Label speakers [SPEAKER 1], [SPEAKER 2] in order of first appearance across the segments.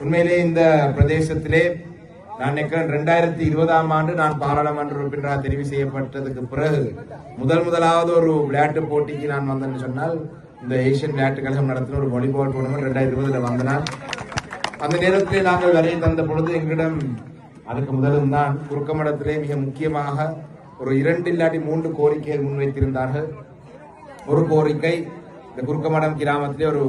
[SPEAKER 1] உண்மையிலே இந்த பிரதேசத்திலே நான் நினைக்கிறேன் ரெண்டாயிரத்தி இருபதாம் ஆண்டு நான் பாராளுமன்ற உறுப்பினராக தெரிவு செய்யப்பட்டதுக்கு பிறகு முதல் முதலாவது ஒரு விளையாட்டு போட்டிக்கு நான் வந்தேன்னு சொன்னால் இந்த ஏசியன் விளையாட்டு கழகம் நடத்தின ஒரு வாலிபால் டூர்னமெண்ட் ரெண்டாயிரத்தி இருபதுல வந்தனால் அந்த நேரத்திலே நாங்கள் வரையை தந்த பொழுது எங்களிடம் அதுக்கு முதலும் தான் குறுக்கமடத்திலே மிக முக்கியமாக ஒரு இரண்டு இல்லாட்டி மூன்று கோரிக்கைகள் முன்வைத்திருந்தார்கள். ஒரு கோரிக்கை இந்த குறுக்கமடம் கிராமத்திலே ஒரு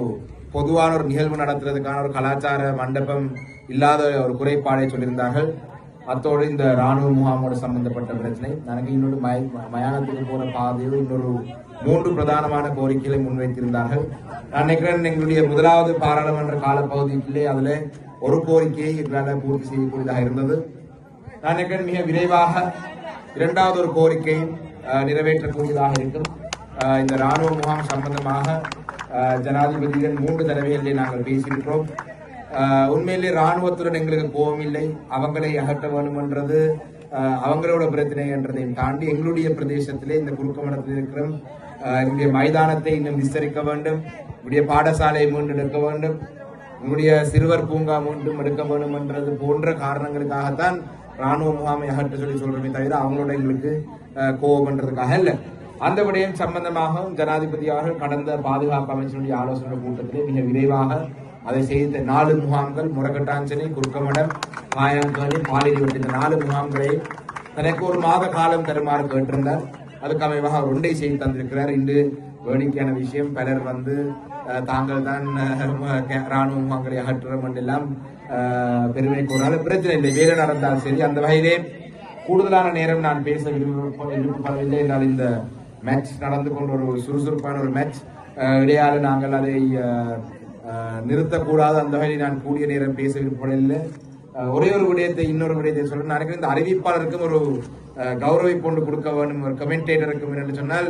[SPEAKER 1] பொதுவான ஒரு நிகழ்வு நடத்துறதுக்கான ஒரு கலாச்சார மண்டபம் இல்லாத ஒரு குறைபாடை சொல்லியிருந்தார்கள். அத்தோடு இந்த ராணுவ முகாமோடு சம்பந்தப்பட்ட பிரச்சனை. எனக்கு இன்னொரு மயானத்துக்கு போற பாதையோ இன்னொரு மூன்று பிரதானமான கோரிக்கைகளை முன்வைத்திருந்தார்கள். நான் நினைக்கிறேன் எங்களுடைய முதலாவது பாராளுமன்ற காலப்பகுதியிலே அதுல ஒரு கோரிக்கையை எங்களால் பூர்த்தி செய்யக்கூடியதாக இருந்தது. நான் நினைக்கிறேன் மிக விரைவாக இரண்டாவது ஒரு கோரிக்கை நிறைவேற்றக்கூடியதாக இருக்கும். இந்த ராணுவ முகாம் சம்பந்தமாக ஜனாதிபதியுடன் மூன்று தடவைகளிலே நாங்கள் பேசியிருக்கிறோம். உண்மையிலே ராணுவத்துடன் எங்களுக்கு கோபம் இல்லை அவங்களை அகற்ற வேண்டுமென்றது அஹ், அவங்களோட பிரச்சனை என்றதையும் தாண்டி எங்களுடைய பிரதேசத்திலே இந்த குறுக்கமடத்தில் இருக்கிற எங்களுடைய மைதானத்தை இன்னும் விஸ்தரிக்க வேண்டும். எங்களுடைய பாடசாலையை மீண்டும் எடுக்க வேண்டும். உங்களுடைய சிறுவர் பூங்கா மீண்டும் எடுக்க வேண்டும் என்றது போன்ற காரணங்களுக்காகத்தான் ராணுவ முகாமை அகற்ற சொல்லி சொல்றமே தவிர அவங்களோட எங்களுக்கு கோபம்ன்றதுக்காக இல்லை அந்த விடயம் சம்பந்தமாகவும் ஜனாதிபதி அவர்கள் கடந்த பாதுகாப்பு அமைச்சருடைய ஆலோசனை கூட்டத்திலே மிக விரைவாக அதை செய்த நாலு முகாம்கள் முரகட்டாஞ்சனை குறுக்கமடம் காயாங்கனி பாலிடி இந்த நாலு முகாம்களை தனக்கு ஒரு மாத காலம் தருமாறு கேட்டிருந்தார். அதுக்கு அமைவாக அவர் ஒன்றை செய்து தந்திருக்கிறார். இன்று வேடிக்கையான விஷயம் பலர் வந்து தாங்கள் தான் ராணுவ முகாம்களை அகற்றுறோம் என்றெல்லாம் பெருமை கூறாலும் பிரச்சனை இல்லை. வேலை நடந்தால் சரி அந்த வகையிலே கூடுதலான நேரம் நான் பேச விரும்ப விருப்பப்படவில்லை என்றால் இந்த மேட்ச் நடந்து கொண்ட ஒரு சுறுசுறுப்பான ஒரு மேட்ச் இடையால நாங்கள் அதை நிறுத்தக்கூடாது அந்த வகையில் நான் கூடிய நேரம் பேச விருப்பப்படவில்லை ஒரே ஒரு விடயத்தை இன்னொரு விடயத்தை சொல்ல நான் நினைக்கிறேன் இந்த அறிவிப்பாளருக்கும் ஒரு கௌரவை கௌரவிப்பொண்டு கொடுக்க வேண்டும் ஒரு கமெண்டேட்டருக்கும் என்று சொன்னால்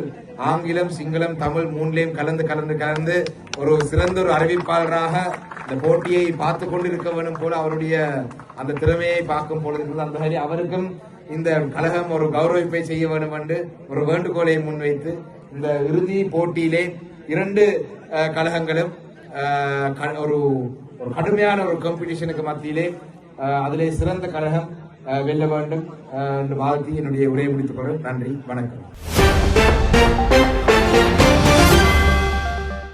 [SPEAKER 1] ஆங்கிலம் சிங்களம் தமிழ் மூன்றிலையும் கலந்து கலந்து கலந்து ஒரு சிறந்த ஒரு அறிவிப்பாளராக இந்த போட்டியை பார்த்து கொண்டு இருக்க வேண்டும் போல அவருடைய அந்த திறமையை பார்க்கும் போல இருந்தது. அந்த மாதிரி அவருக்கும் இந்த கழகம் ஒரு கௌரவிப்பை செய்ய வேண்டும் என்று ஒரு வேண்டுகோளை முன்வைத்து இந்த இறுதி போட்டியிலே இரண்டு கழகங்களும் க- ஒரு ஒரு கடுமையான ஒரு காம்படிஷனுக்கு மத்தியிலே அதிலே சிறந்த கழகம் வெல்ல வேண்டும் என்று வாழ்த்தி என்னுடைய உரையை முடித்துக் கொள்கிறேன். நன்றி வணக்கம்.